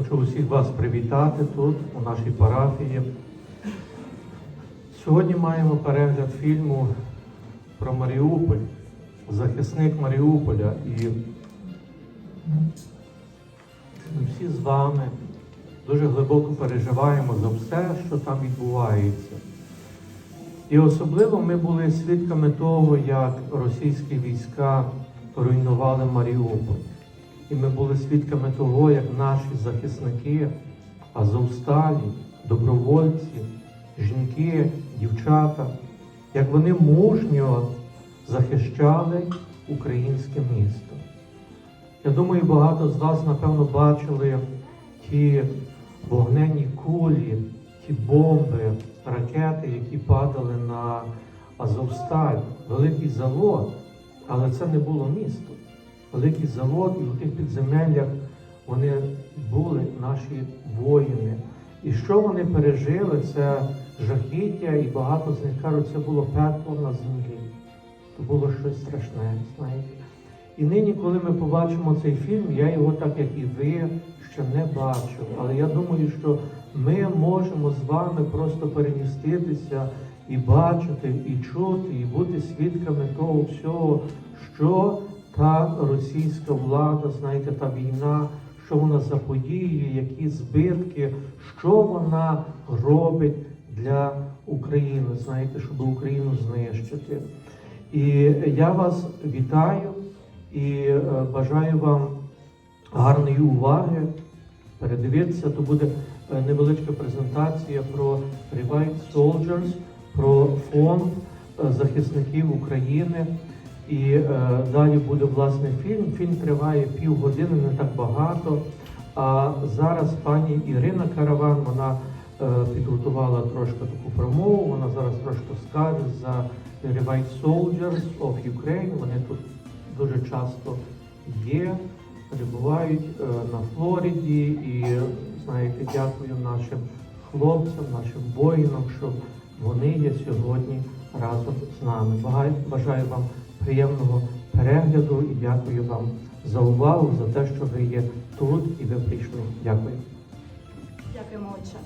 Хочу усіх вас привітати тут, у нашій парафії. Сьогодні маємо перегляд фільму про Маріуполь, захисник Маріуполя. І ми всі з вами дуже глибоко переживаємо за все, що там відбувається. І особливо ми були свідками того, як російські війська руйнували Маріуполь. І ми були свідками того, як наші захисники, азовсталі, добровольці, жінки, дівчата, як вони мужньо захищали українське місто. Я думаю, багато з вас, напевно, бачили ті вогненні кулі, ті бомби, ракети, які падали на Азовсталь, великий завод, але це не було місто. Великий завод, і у тих підземеллях вони були наші воїни. І що вони пережили, це жахіття, і багато з них кажуть, це було пекло на землі. То було щось страшне, знаєте. І нині, коли ми побачимо цей фільм, я його, так як і ви, ще не бачив. Але я думаю, що ми можемо з вами просто переміститися і бачити, і чути, і бути свідками того всього, що та російська влада, знаєте, та війна, що вона заподіює, які збитки, що вона робить для України, знаєте, щоб Україну знищити. І я вас вітаю і е, бажаю вам гарної уваги. Передивіться, то буде е, невеличка презентація про Revive Soldiers, про фонд е, захисників України. І е, далі буде власне фільм. Фільм триває півгодини, не так багато. А зараз пані Ірина Караван вона е, підготувала трошки таку промову. Вона зараз трошки скаже за Revive Soldiers of Ukraine. Вони тут дуже часто є, перебувають е, на Флориді. І знаєте, дякую нашим хлопцям, нашим воїнам, що вони є сьогодні разом з нами. Бажаю, вам приємного перегляду і дякую вам за увагу, за те, що ви є тут і ви прийшли. Дякую. Дякуємо, отче.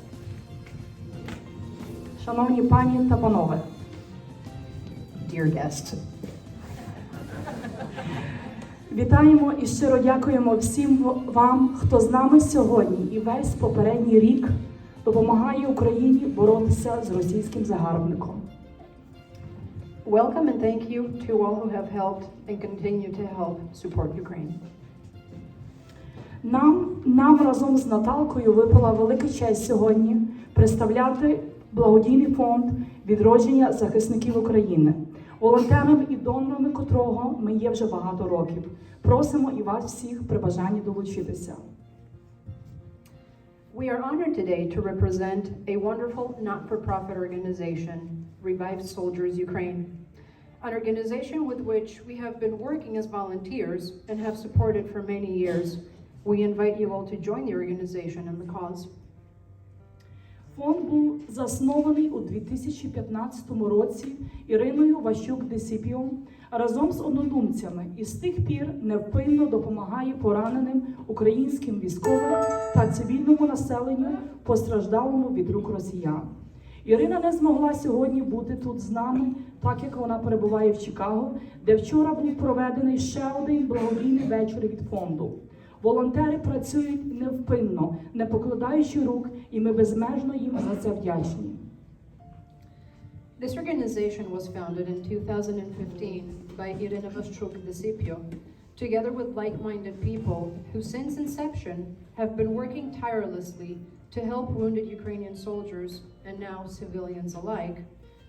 Шановні пані та панове, dear guest. Вітаємо і щиро дякуємо всім вам, хто з нами сьогодні і весь попередній рік допомагає Україні боротися з російським загарбником. Welcome and thank you to all who have helped and continue to help support Ukraine. Нам, нам разом з Наталкою випала велика честь сьогодні представляти благодійний фонд відродження захисників України, волонтерами і донорами котрого ми є вже багато років. Просимо і вас всіх при бажанні долучитися. We are honored today to represent a wonderful not for profit organization, Revive Soldiers Ukraine, an organization with which we have been working as volunteers and have supported for many years. We invite you all to join the organization and the cause. Фонд був заснований у 2015 році Іриною Ващук Десіпіо разом з однодумцями і з тих пір невпинно допомагає пораненим українським військовим та цивільному населенню, постраждалому від рук росіян. Ірина не змогла сьогодні бути тут з нами, так як вона перебуває в Чикаго, де вчора був проведений ще один благодійний вечір від фонду. Волонтери працюють невпинно, не покладаючи рук, і ми безмежно їм за це вдячні. This organization was founded in 2015 by Irina Vastruk Desipio, together with like-minded people who since inception have been working tirelessly to help wounded Ukrainian soldiers and now civilians alike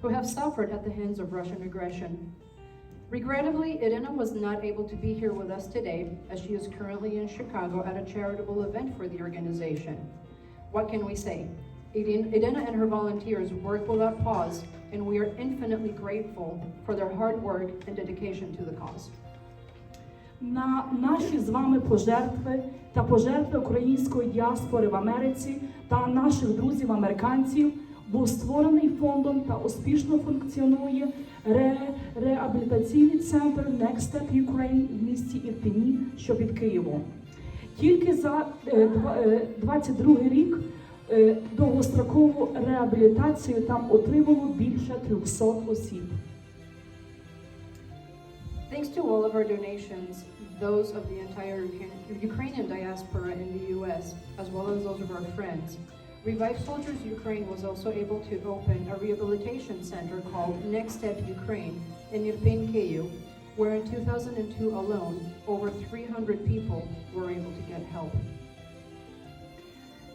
who have suffered at the hands of Russian aggression. Regrettably, Irina was not able to be here with us today as she is currently in Chicago at a charitable event for the organization. What can we say? Irin- Irina and her volunteers work without pause, and we are infinitely grateful for their hard work and dedication to the cause. На наші з вами пожертви та пожертви української діаспори в Америці та наших друзів американців Був створений фондом та успішно функціонує ре- реабілітаційний центр Next Step Ukraine в місті Ірпені, що під Києвом. Тільки за е, два- е, 22 рік е, довгострокову реабілітацію там отримало більше 300 осіб. Thanks to all of our donations, those of the entire Ukrainian diaspora in the US, as well as those of our friends, Revive Soldiers Ukraine was also able to open a rehabilitation center called Next Step Ukraine in Irpin, where in 2002 alone, over 300 people were able to get help.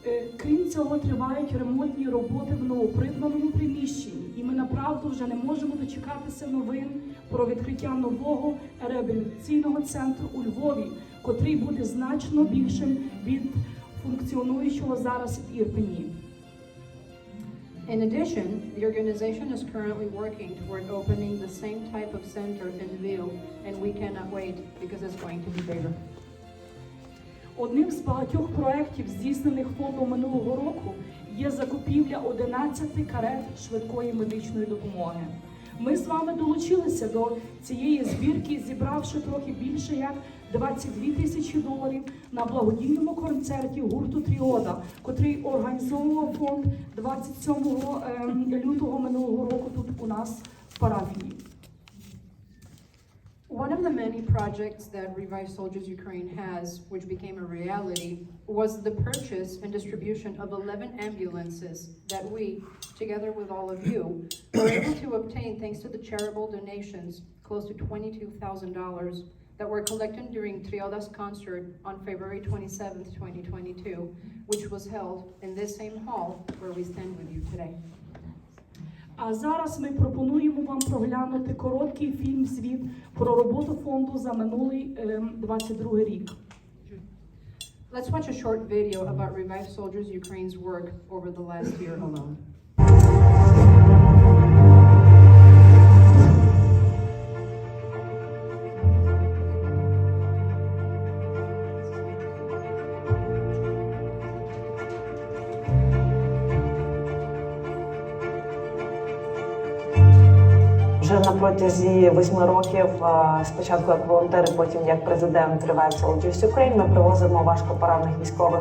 Е, Крім цього, тривають ремонтні роботи в новопридбаному приміщенні, і ми направду вже не можемо дочекатися новин про відкриття нового реабілітаційного центру у Львові, котрий буде значно більшим від функціонуючого зараз в Ірпені. In addition, the organization is currently working toward opening the same type of center in Lviv, and we cannot wait because it's going to be bigger. Одним з багатьох проєктів, здійснених фондом минулого року, є закупівля 11 карет швидкої медичної допомоги. Ми з вами долучилися до цієї збірки, зібравши трохи більше як 22 тисячі доларів на благодійному концерті гурту Тріода, котрий організовував фонд 27 ем, лютого минулого року тут у нас в парафії. One of the many projects that Revive Soldiers Ukraine has, which became a reality, was the purchase and distribution of 11 ambulances that we, together with all of you, were able to obtain thanks to the charitable donations, close to $22,000, that were collected during Triodas concert on February 27th, 2022, which was held in this same hall where we stand with you today. А зараз ми пропонуємо вам проглянути короткий фільм звіт про роботу фонду за минулий ем, 22 рік. Let's watch a short video about Revive Soldiers Ukraine's work over the last year alone. Вже на протязі восьми років, е, спочатку як волонтери, потім як президент Revive Soldiers Ukraine, ми привозимо важкопоранених військових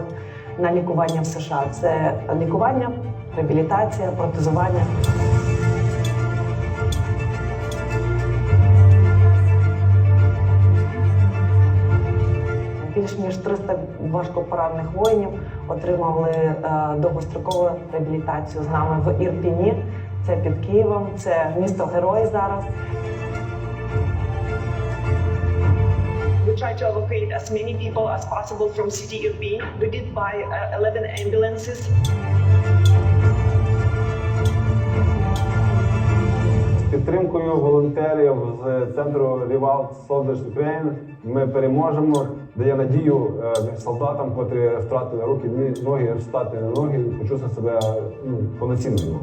на лікування в США. Це лікування, реабілітація, протезування. Більш ніж 300 важкопоранених воїнів отримали е, довгострокову реабілітацію з нами в Ірпіні. Це під Києвом, це місто герой зараз. We tried to evacuate as many people as possible from city Irpin. We did buy uh, 11 ambulances. З підтримкою волонтерів з центру Soldiers Ukraine ми переможемо. Дає надію е, солдатам, котрі втратили руки, ноги, встати на ноги і себе ну, повноцінною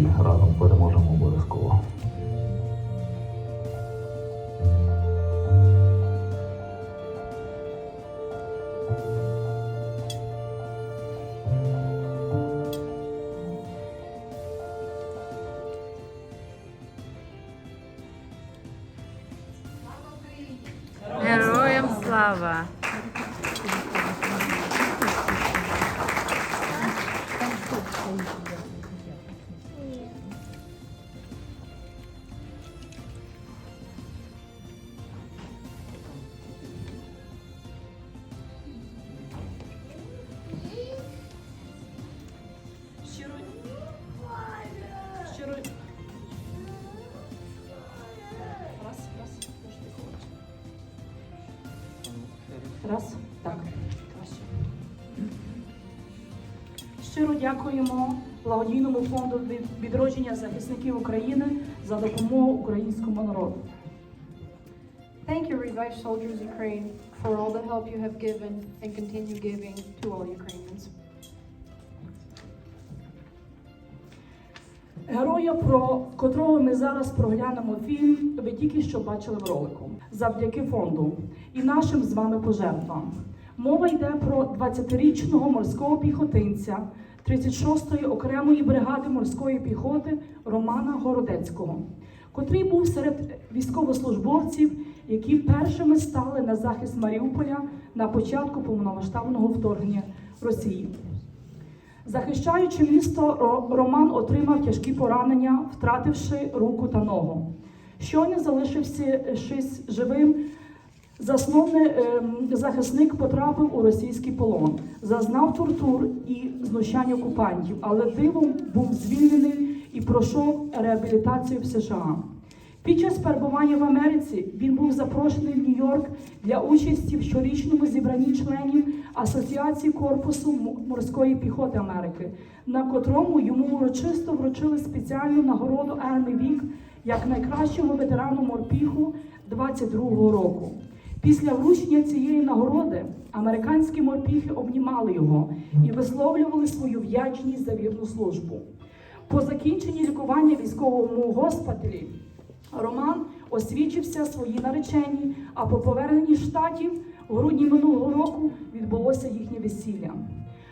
і разом переможемо обов'язково. Раз, так. Щиро дякуємо благодійному фонду від- відродження захисників України за допомогу українському народу. Thank you, Revive Soldiers Ukraine, for all the help you have given and continue giving to all Ukrainians. Героя, про котрого ми зараз проглянемо фільм, ви тільки що бачили в ролику, завдяки фонду і нашим з вами пожертвам. Мова йде про 20-річного морського піхотинця 36-ї окремої бригади морської піхоти Романа Городецького, котрий був серед військовослужбовців, які першими стали на захист Маріуполя на початку повномасштабного вторгнення Росії. Захищаючи місто, Роман отримав тяжкі поранення, втративши руку та ногу. Щойно залишився шись живим, засновний ем, захисник потрапив у російський полон, зазнав тортур і знущань окупантів, але дивом був звільнений і пройшов реабілітацію в США. Під час перебування в Америці він був запрошений в Нью-Йорк для участі в щорічному зібранні членів Асоціації корпусу морської піхоти Америки, на котрому йому урочисто вручили спеціальну нагороду Army Вік як найкращому ветерану морпіху 22-го року. Після вручення цієї нагороди американські морпіхи обнімали його і висловлювали свою вдячність за вірну службу. По закінченні лікування військовому госпіталі Роман освічився своїй нареченій, а по поверненні штатів у грудні минулого року відбулося їхнє весілля.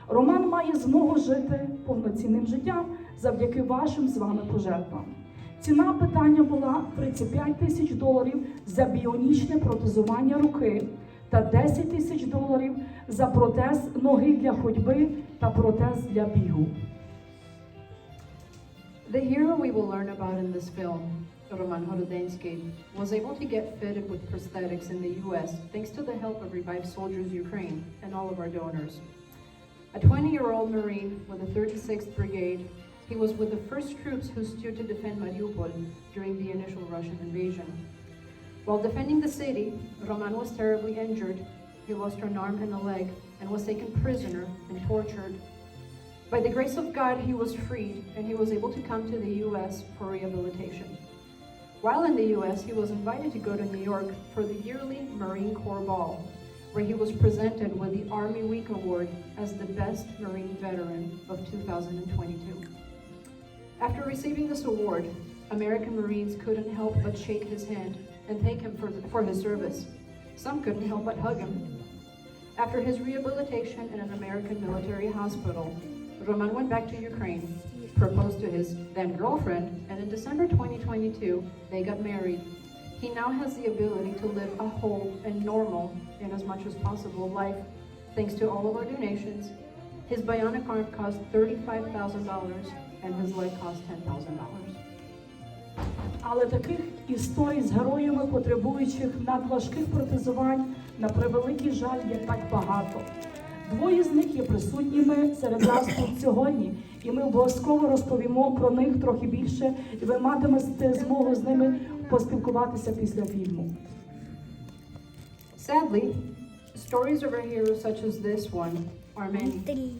Роман має змогу жити повноцінним життям завдяки вашим з вами пожертвам. Ціна питання була 35 тисяч доларів за біонічне протезування руки та 10 тисяч доларів за протез ноги для ходьби та протез для бігу. The hero we will learn about in this film, Roman Horodensky, was able to get fitted with prosthetics in the US thanks to the help of Revive Soldiers Ukraine and all of our donors. A 20 year old Marine with the 36th Brigade, he was with the first troops who stood to defend Mariupol during the initial Russian invasion. While defending the city, Roman was terribly injured. He lost an arm and a leg and was taken prisoner and tortured. By the grace of God, he was freed and he was able to come to the US for rehabilitation. While in the US, he was invited to go to New York for the yearly Marine Corps Ball, where he was presented with the Army Week Award as the best Marine veteran of 2022. After receiving this award, American Marines couldn't help but shake his hand and thank him for, for his service. Some couldn't help but hug him. After his rehabilitation in an American military hospital, Roman went back to Ukraine, proposed to his then girlfriend, and in December 2022, they got married. He now has the ability to live a whole and normal, in as much as possible, life thanks to all of our donations. His bionic arm cost $35,000 and his leg cost $10,000. Але таких історій з героями, потребуючих надважких протезувань, на превеликий жаль, є так багато. Двоє з них є присутніми серед нас тут сьогодні, і ми обов'язково розповімо про них трохи більше, і ви матимете змогу з ними поспілкуватися після фільму. Sadly, stories of our heroes such as this one are many.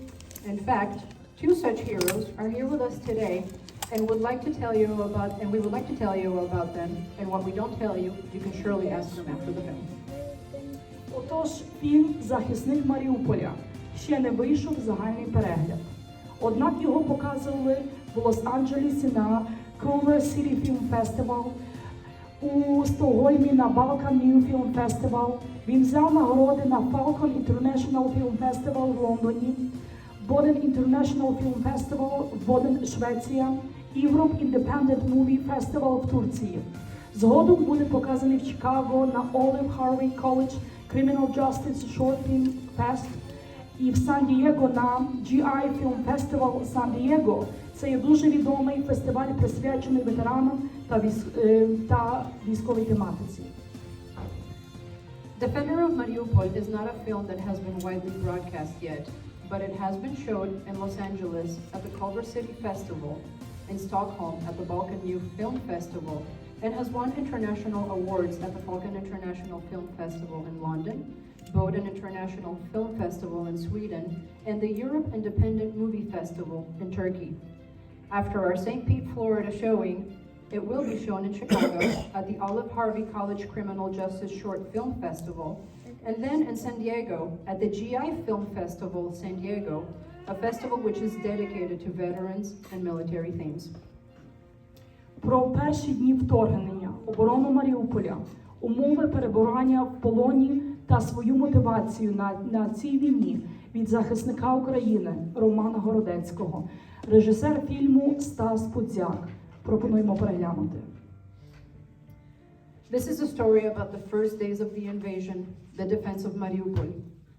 In fact, two such heroes are here with us today and would like to tell you about and we would like to tell you about them and what we don't tell you, you can surely ask them after the film. Отож, фільм Захисник Маріуполя ще не вийшов в загальний перегляд. Однак його показували в Лос-Анджелесі на Culver City Film Festival, у Стокгольмі на Balkan New Film Festival. Він взяв нагороди на Falcon International Film Festival в Лондоні, Boden International Film Festival в Боден, Швеція, Europe Independent Movie Festival в Турції. Згодом буде показаний в Чикаго на Olive Harvey College Criminal Justice Short Film Fest і в Сан-Дієго на GI Film Festival Сан-Дієго. Це є дуже відомий фестиваль, присвячений ветеранам та, військ... е, та військовій тематиці. Defender of Mariupol is not a film that has been widely broadcast yet, but it has been shown in Los Angeles at the Culver City Festival, in Stockholm at the Balkan Youth Film Festival, and has won international awards at the Falcon International Film Festival in London, Boden International Film Festival in Sweden, and the Europe Independent Movie Festival in Turkey. After our St. Pete, Florida showing, It will be shown in Chicago at the Olive Harvey College Criminal Justice Short Film Festival, and then in San Diego at the GI Film Festival San Diego, a festival which is dedicated to veterans and military themes. Про перші дні вторгнення, оборону Маріуполя, умови перебування в полоні та свою мотивацію на, на цій війні від захисника України Романа Городецького, режисер фільму Стас Пудзяк. Пропонуємо переглянути. This is a story about the first days of the invasion, the defense of Mariupol,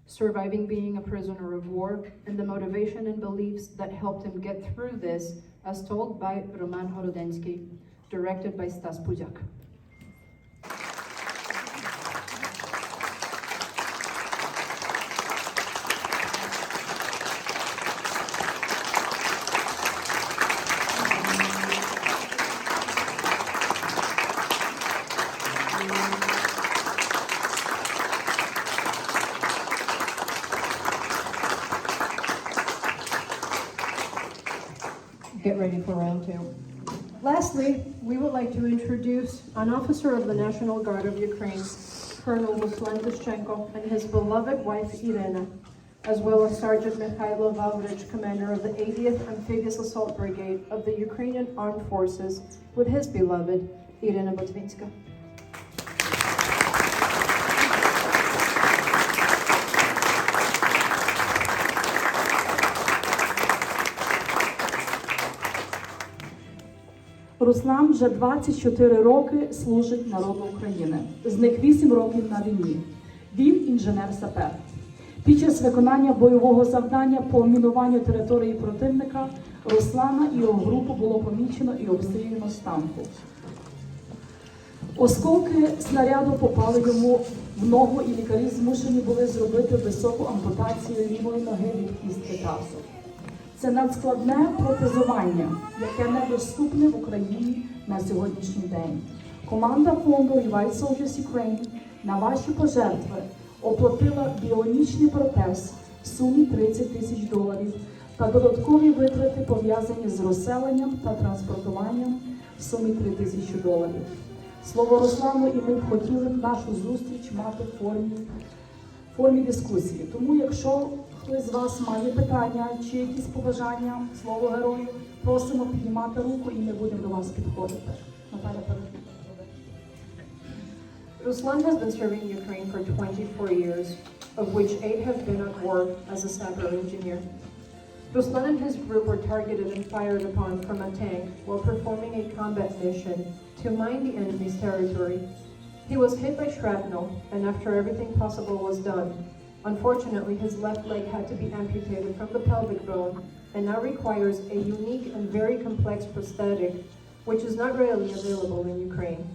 surviving being a prisoner of war, and the motivation and beliefs that helped him get through this, as told by Roman Horodensky, directed by Stas Puzak. Get ready for round two. Lastly, we would like to introduce an officer of the National Guard of Ukraine, Colonel Ruslan Tushchenko, and his beloved wife Irina, as well as Sergeant Mikhailo Vavrich, commander of the 80th Amphibious Assault Brigade of the Ukrainian Armed Forces, with his beloved Irina Botvinska. Руслан вже 24 роки служить народу України. З них 8 років на війні. Він інженер-сапер. Під час виконання бойового завдання по мінуванню території противника Руслана і його групу було помічено і обстріляно танку. Осколки снаряду попали йому в ногу, і лікарі змушені були зробити високу ампутацію лівої ноги від кістки тазу. Це надскладне протезування, яке недоступне в Україні на сьогоднішній день. Команда фонду Revive Soldiers Ukraine на ваші пожертви оплатила біонічний протез в сумі 30 тисяч доларів та додаткові витрати пов'язані з розселенням та транспортуванням в сумі 3 тисячі доларів. Слово Руслану, і ми б хотіли б нашу зустріч мати в формі формі дискусії. Тому, якщо хтось з вас має питання чи якісь побажання, слово герою, просимо піднімати руку і ми будемо до вас підходити. Наталя перед. Ruslan has been serving Ukraine for 24 years, of which eight have been at war as a sapper engineer. Ruslan and his group were targeted and fired upon from a tank while performing a combat mission to mine the enemy's territory. He was hit by shrapnel, and after everything possible was done, unfortunately his left leg had to be amputated from the pelvic bone and now requires a unique and very complex prosthetic, which is not readily available in Ukraine.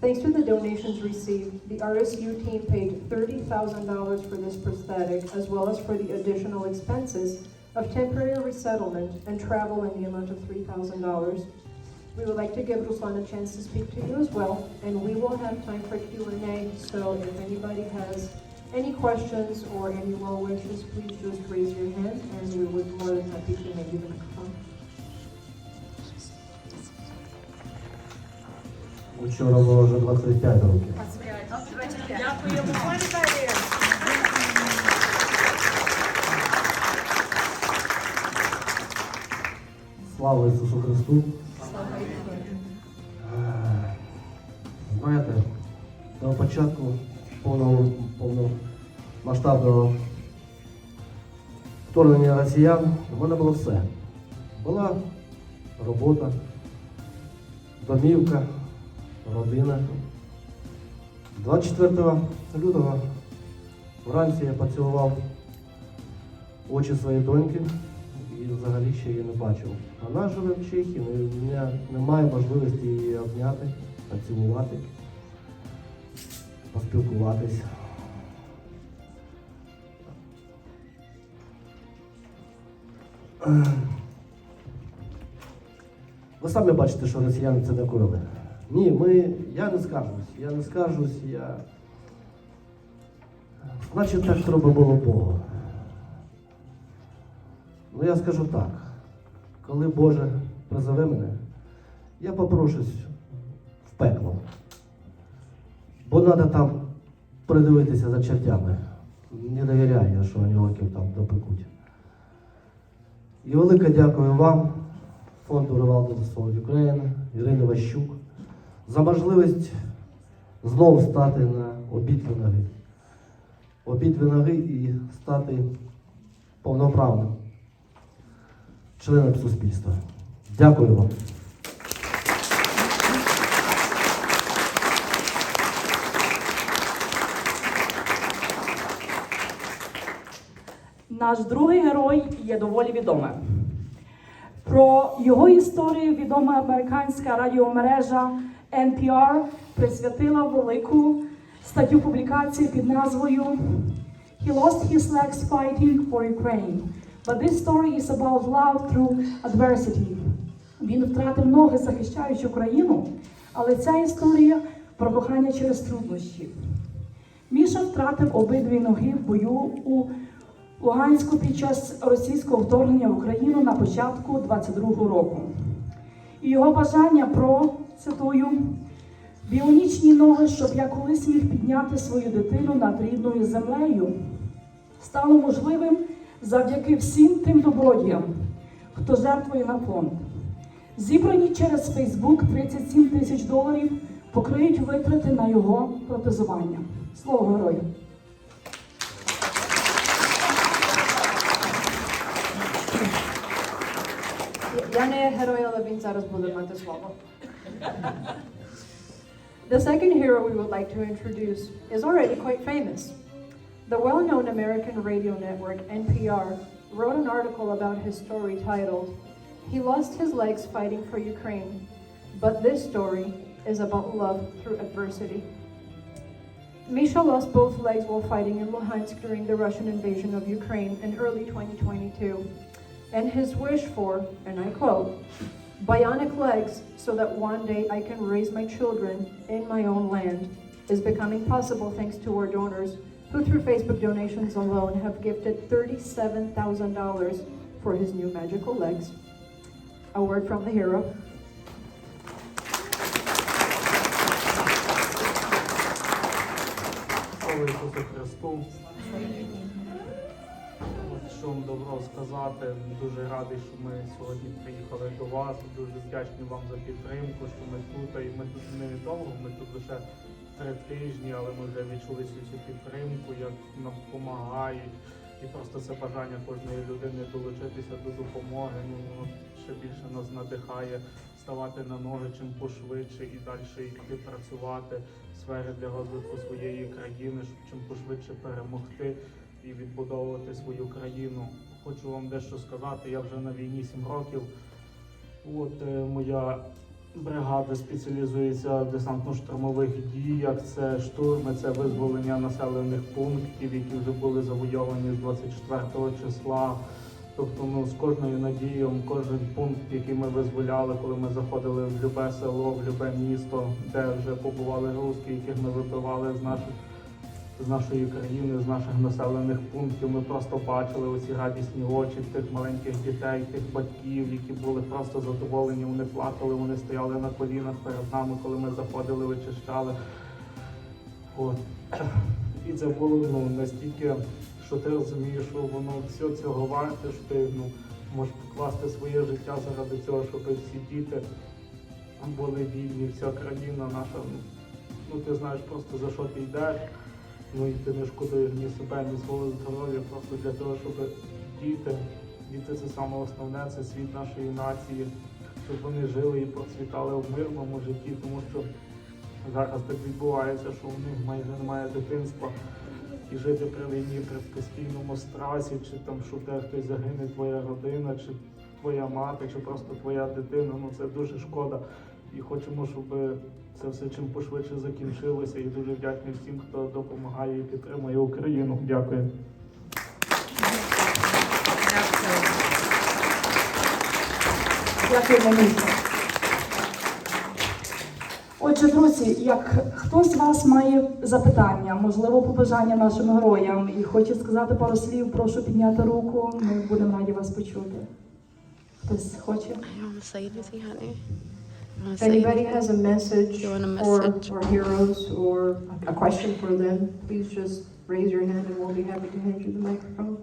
Thanks to the donations received, the RSU team paid $30,000 for this prosthetic, as well as for the additional expenses of temporary resettlement and travel in the amount of $3,000. We would like to give Ruslan a chance to speak to you as well, and we will have time for Q&A, so if anybody has any questions or any well wishes, please just raise your hand, and we would be more than happy to make you the microphone. Вчора було вже 25 років. Слава Ісусу Христу! Е, Знаєте, до початку повного, повномасштабного вторгнення росіян у мене було все. Була робота, домівка, родина. 24 лютого вранці я поцілував очі своєї доньки і взагалі ще її не бачив. Вона живе в Чехії, ну, в мене немає можливості її обняти, поцілувати, поспілкуватись. Ви самі бачите, що росіяни це не коїли. Ні, ми. Я не скаржусь, я не скаржусь, я. Значить, так треба було Богу. Ну я скажу так, коли Боже призове мене, я попрошусь в пекло. Бо треба там придивитися за чертями. Не довіряю я, що ангеликів там допекуть. І велике дякую вам, фонду Ревалду Солод України, Ірині Ващук, за можливість знову стати на обидві ноги. Обидві ноги і стати повноправним членом суспільства. Дякую вам. Наш другий герой є доволі відомим. Про його історію відома американська радіомережа NPR присвятила велику статтю публікації під назвою He lost his legs fighting for Ukraine. But this story is about love through adversity. Він втратив ноги, захищаючи Україну, але ця історія про кохання через труднощі. Міша втратив обидві ноги в бою у Луганську під час російського вторгнення в Україну на початку 22-го року. І його бажання про цитую біонічні ноги, щоб я колись міг підняти свою дитину над рідною землею, стало можливим завдяки всім тим добродіям, хто жертвує на фонд. Зібрані через Фейсбук 37 тисяч доларів покриють витрати на його протезування. Слово герою. Я не герой, але він зараз буде мати слово. The second hero we would like to introduce is already quite famous. The well-known American radio network NPR wrote an article about his story titled, He Lost His Legs Fighting for Ukraine, but this story is about love through adversity. Misha lost both legs while fighting in Luhansk during the Russian invasion of Ukraine in early 2022. and his wish for, and I quote, bionic legs so that one day I can raise my children in my own land is becoming possible thanks to our donors who through Facebook donations alone have gifted $37,000 for his new magical legs. A word from the hero. Вам добро сказати. Дуже радий, що ми сьогодні приїхали до вас. Дуже вдячні вам за підтримку, що ми тут. І ми тут не довго, ми тут лише три тижні, але ми вже відчули всю цю підтримку, як нам допомагають. І просто це бажання кожної людини долучитися до допомоги. Ну ще більше нас надихає ставати на ноги чим пошвидше і далі йти працювати в сфері для розвитку своєї країни, щоб чим пошвидше перемогти і відбудовувати свою країну. Хочу вам дещо сказати. Я вже на війні 7 років. От е, моя бригада спеціалізується в десантно-штурмових діях. Це штурми, це визволення населених пунктів, які вже були завойовані з 24 числа. Тобто, ну з кожною надією, кожен пункт, який ми визволяли, коли ми заходили в любе село, в любе місто, де вже побували русські, яких ми вибивали з наших з нашої країни, з наших населених пунктів. Ми просто бачили оці радісні очі тих маленьких дітей, тих батьків, які були просто задоволені. Вони плакали, вони стояли на колінах перед нами, коли ми заходили, вичищали. От. І це було ну, настільки, що ти розумієш, що воно все цього варте, що ти ну, можеш покласти своє життя заради цього, щоб всі діти були вільні, вся країна наша. ну, Ну, ти знаєш просто за що ти йдеш. Ну і ти не шкодуєш ні себе, ні свого здоров'я, просто для того, щоб діти, діти це саме основне, це світ нашої нації, щоб вони жили і процвітали в мирному житті, тому що зараз так відбувається, що у них майже немає дитинства. І жити при війні при постійному страсі, чи там, що де хтось загине, твоя родина, чи твоя мати, чи просто твоя дитина, ну це дуже шкода. І хочемо, щоб це все чим пошвидше закінчилося. І дуже вдячний всім, хто допомагає і підтримує Україну. Дякую. Отже, друзі, як хтось з вас має запитання, можливо, побажання нашим героям і хоче сказати пару слів, прошу підняти руку. Ми будемо раді вас почути. Хтось хоче? I don't say anything, honey. If anybody has a message You want a for message? our heroes or a question for them, please just raise your hand and we'll be happy to hand you the microphone.